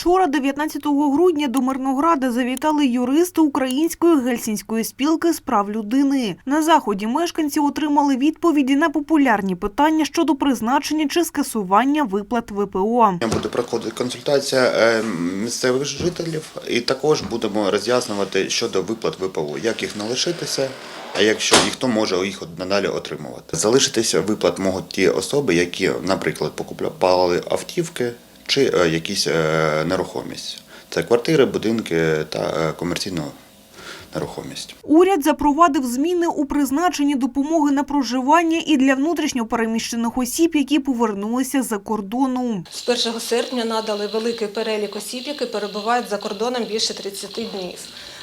Вчора, 19 грудня, до Мирнограда завітали юристи Української гельсінської спілки з прав людини. На заході мешканці отримали відповіді на популярні питання щодо призначення чи скасування виплат ВПО. Буде проходити консультація е, місцевих жителів, і також будемо роз'яснювати щодо виплат ВПО, як їх не лишитися, а якщо і хто може їх надалі отримувати. Залишитися виплат можуть ті особи, які, наприклад, покупали автівки чи е, якісь е, нерухомість. Це квартири, будинки та е, комерційну нерухомість. Уряд запровадив зміни у призначенні допомоги на проживання і для внутрішньо переміщених осіб, які повернулися за кордону. З 1 серпня надали великий перелік осіб, які перебувають за кордоном більше 30 днів.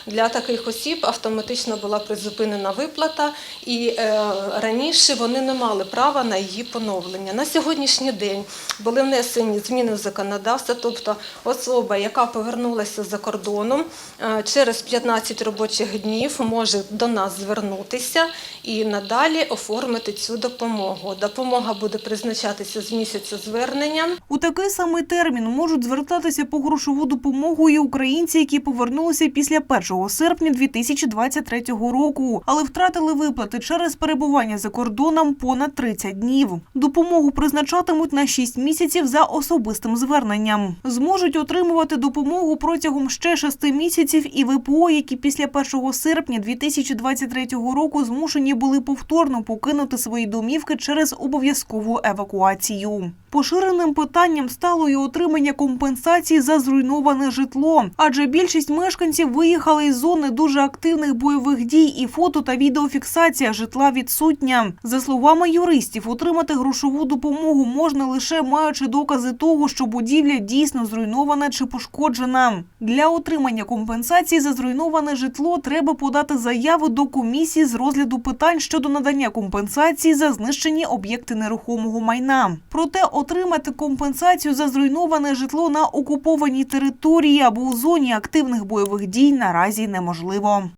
Для таких осіб автоматично була призупинена виплата, і е, раніше вони не мали права на її поновлення. На сьогоднішній день були внесені зміни в законодавство, тобто особа, яка повернулася за кордоном, е, через 15 робочих днів може до нас звернутися і надалі оформити цю допомогу. Допомога буде призначатися з місяця звернення. У такий самий термін можуть звертатися по грошову допомогу і українці, які повернулися після 1 серпня 2023 року, але втратили виплати через перебування за кордоном понад 30 днів. Допомогу призначатимуть на 6 місяців за особистим зверненням. Зможуть отримувати допомогу протягом ще 6 місяців і ВПО, які після 1 серпня 2023 року змушені були повторно покинути свої домівки через обов'язкову евакуацію. Поширеним питанням стало і отримання компенсації за зруйноване житло, адже більшість мешканців виїхали із зони дуже активних бойових дій, і фото та відеофіксація житла відсутня. За словами юристів, отримати грошову допомогу можна лише маючи докази того, що будівля дійсно зруйнована чи пошкоджена. Для отримання компенсації за зруйноване житло треба подати заяву до комісії з розгляду питань щодо надання компенсації за знищені об'єкти нерухомого майна. Проте отримати компенсацію за зруйноване житло на окупованій території або у зоні активних бойових дій наразі неможливо.